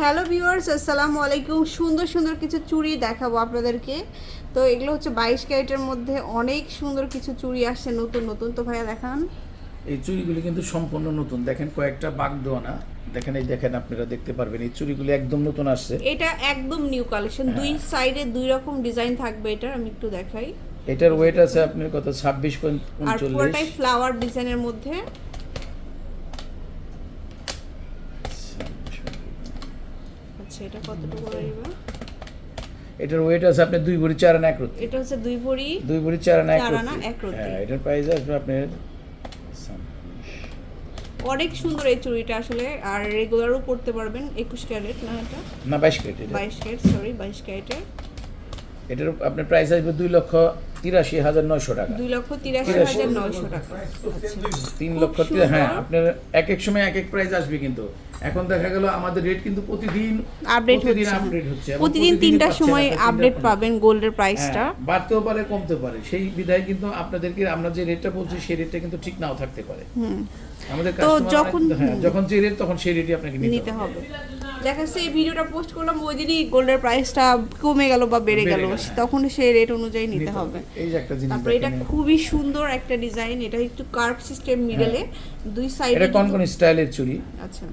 Hello viewers আসসালামু আলাইকুম। সুন্দর সুন্দর কিছু চুড়ি দেখাবো আপনাদেরকে। তো এগুলো হচ্ছে বাইশ ক্যারেটের মধ্যে অনেক সুন্দর কিছু চুড়ি আসছে নতুন নতুন। তো ভাইয়া দেখান। এই চুড়িগুলি কিন্তু সম্পূর্ণ নতুন। দেখেন কয়েকটা বাগ না দেখেন এই দেখেন আপনারা দেখতে পারবেন এই চুড়িগুলি একদম নতুন আসছে। এটা একদম নিউ কালেকশন দুই সাইডে দুই রকম ডিজাইন থাকবে এটা আমি একটু দেখাই। এটার ওয়েট আছে আপনার কত? ছাব্বিশ পয়েন্ট উনচল্লিশ। ফ্লাওয়ার ডিজাইনের মধ্যে আচ্ছা এটা কতটুকু আসবে এটার ওয়েট আছে আপনার দুই ভরি চার আনা এক রুটি। এটা হচ্ছে দুই ভরি দুই ভরি চার আনা এক রুটি। রতি। হ্যাঁ এটার প্রাইস আসবে আপনার অনেক সুন্দর এই চুড়িটা আসলে আর রেগুলারও পড়তে পারবেন একুশ ক্যারেট না এটা? না বাইশ কেজি এটা। বাইশ ক্যারেট সরি বাইশ ক্যারেটের। এটার আপনার প্রাইস আসবে দুই লক্ষ তিরাশি হাজার নয়শো টাকা। দুই লক্ষ তিরাশি। হাজার নয়শো টাকা। আচ্ছা। তিন লক্ষ হ্যাঁ আপনার এক এক সময় এক এক প্রাইস আসবে কিন্তু। এখন দেখা গেল আমাদের রেট কিন্তু প্রতিদিন আপডেট হচ্ছে। প্রতিদিন তিনটার সময় আপডেট পাবেন গোল্ডের প্রাইসটা হ্যাঁ, বাড়তেও পারে কমতে পারে। সেই বিধায় কিন্তু আপনাদেরকে আমরা যে রেটটা বলছি সেই রেটটা কিন্তু ঠিক নাও থাকতে পারে। আমাদের তো যখন- হ্যাঁ যখন যে রেট তখন সেই রেটই আপনাকে নিতে হবে। দেখা যাচ্ছে এই ভিডিওটা পোস্ট করলাম ওই দিনই গোল্ডের প্রাইসটা কমে গেল বা বেড়ে গেল। হ্যাঁ। তখন সেই রেট অনুযায়ী নিতে হবে। এই যে একটা জিনিস তারপরে এটা খুবই সুন্দর একটা ডিজাইন এটা একটু কার্ভ সিস্টেম মিডলে দুই এটা কোন কোন স্টাইলের চুড়ি? আচ্ছা।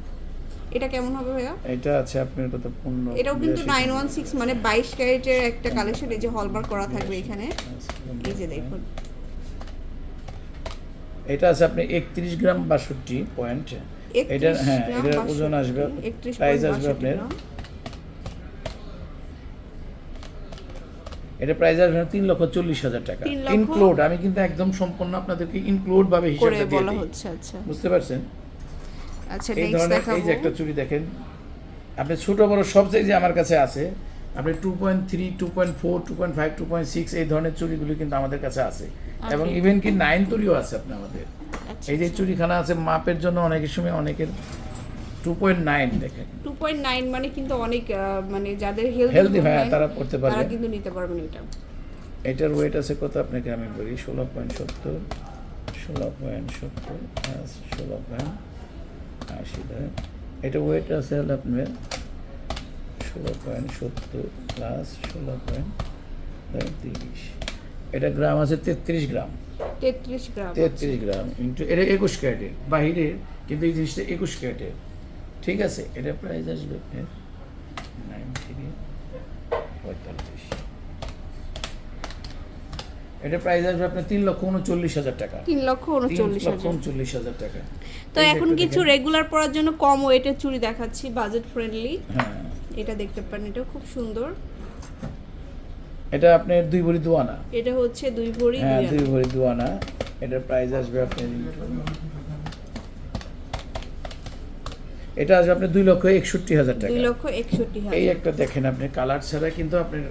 এটা কেমন হবে ভাইয়া? এটা আছে আপনার কত পনেরো এটাও কিন্তু বিরাশি, নাইন ওয়ান সিক্স মানে বাইশ ক্যারেটের একটা কালেকশন এই যে হলমার্ক করা থাকবে এখানে। এই যে দেখুন। এটা আছে আপনি একত্রিশ গ্রাম বাষট্টি পয়েন্ট এটা হ্যাঁ এটার ওজন আসবে 31 প্রাইস আসবে আপনার এটা প্রাইস আসবে তিন লক্ষ চল্লিশ হাজার টাকা। ইনক্লুড আমি কিন্তু একদম সম্পূর্ণ আপনাদেরকে ইনক্লুড ভাবে হিসাবটা দিয়ে দিই। আচ্ছা। বুঝতে পারছেন? আচ্ছা এই ধরনের এই যে একটা চুড়ি দেখেন আপনি ছোট বড় সব সাইজে আমার কাছে আছে। আপনি two point three two point four two point five two point six এই ধরনের চুড়িগুলি কিন্তু আমাদের কাছে আছে। এবং ইভেন কি নাইন তৈরিও আছে আপনি আমাদের আচ্ছা এই যে চুড়িখানা আছে মাপের জন্য অনেকের সময় অনেকের টু পয়েন্ট নাইন দেখেন। টু পয়েন্ট নাইন মানে কিন্তু অনেক মানে যাদের হেলদি হেলদি হ্যাঁ তারা পড়তে তারা পারবে কিন্তু নিতে পারবেন এটা। এটার ওয়েট আছে কত আপনাকে আমি বলি? ষোলো পয়েন্ট সত্তর ষোলো পয়েন্ট সত্তর ষোলো পয়েন্ট আশি ধরেন এটা ওয়েট আছে হলো আপনার ষোলো পয়েন্ট সত্তর প্লাস ষোলো পয়েন্ট ধরেন তিরিশ। এটা গ্রাম আছে তেত্রিশ গ্রাম। তেত্রিশ গ্রাম তেত্রিশ গ্রাম ইন্টু এটা একুশ ক্যারেটের। বাহিরের কিন্তু এই জিনিসটা একুশ ক্যারেটের। ঠিক আছে এটা প্রাইস আসবে আপনার নাইন পঁয়তাল্লিশ। এটা প্রাইস আসবে আপনার তিন লক্ষ উনচল্লিশ হাজার টাকা। তিন লক্ষ উনচল্লিশ হাজার। উনচল্লিশ হাজার টাকা। তো এখন কিছু রেগুলার পরার জন্য কম ওয়েটের চুড়ি দেখাচ্ছি বাজেট ফ্রেন্ডলি হ্যাঁ। এটা দেখতে পারেন এটা খুব সুন্দর। এটা আপনার দুই ভরি দোয়ানা। এটা হচ্ছে দুই ভরি হ্যাঁ দুই দুই ভরি দোয়ানা। এটার প্রাইস আসবে আপনার এটা আসবে আপনার দুই লক্ষ একষট্টি হাজার টাকা। দুই লক্ষ একষট্টি এই একটা দেখেন আপনি কালার ছাড়া কিন্তু আপনার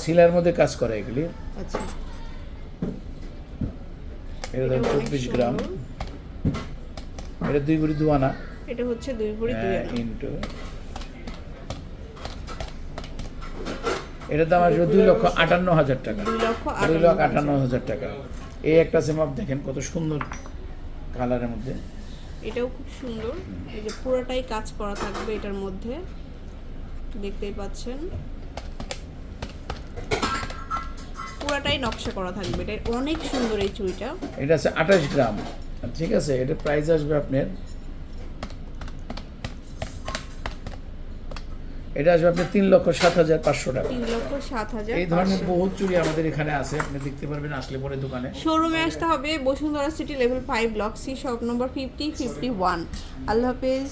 সিলার মধ্যে কাজ করে এগুলি। আচ্ছা। এটা ধরেন চব্বিশ গ্রাম। এটা দুই ভরি দুয়ানা এটা হচ্ছে দুই ভরি আনা। ইন্টু। দাম আসবে দুই লক্ষ আটান্ন হাজার টাকা। দুই লক্ষ আটান্ন হাজার। আটান্ন হাজার। টাকা। এই একটা সেমাপ দেখেন কত সুন্দর কালারের মধ্যে। এটাও খুব সুন্দর। এই যে পুরোটাই কাজ করা থাকবে এটার মধ্যে। দেখতেই পাচ্ছেন। পুরোটাই নকশা করা থাকবে। এটা অনেক সুন্দর এই চুড়িটা। এটা আছে আঠাশ গ্রাম। ঠিক আছে এটা প্রাইস আসবে আপনার এটা আসবে আপনার তিন লক্ষ সাত হাজার পাঁচশো টাকা। তিন লক্ষ সাত হাজার এই ধরনের বহু চুরি আমাদের এখানে আছে আপনি দেখতে পারবেন আসলে পরে দোকানে। শোরুমে আসতে হবে Bashundhara city level five block C shop number fifty fifty one আল্লাহ হাফেজ।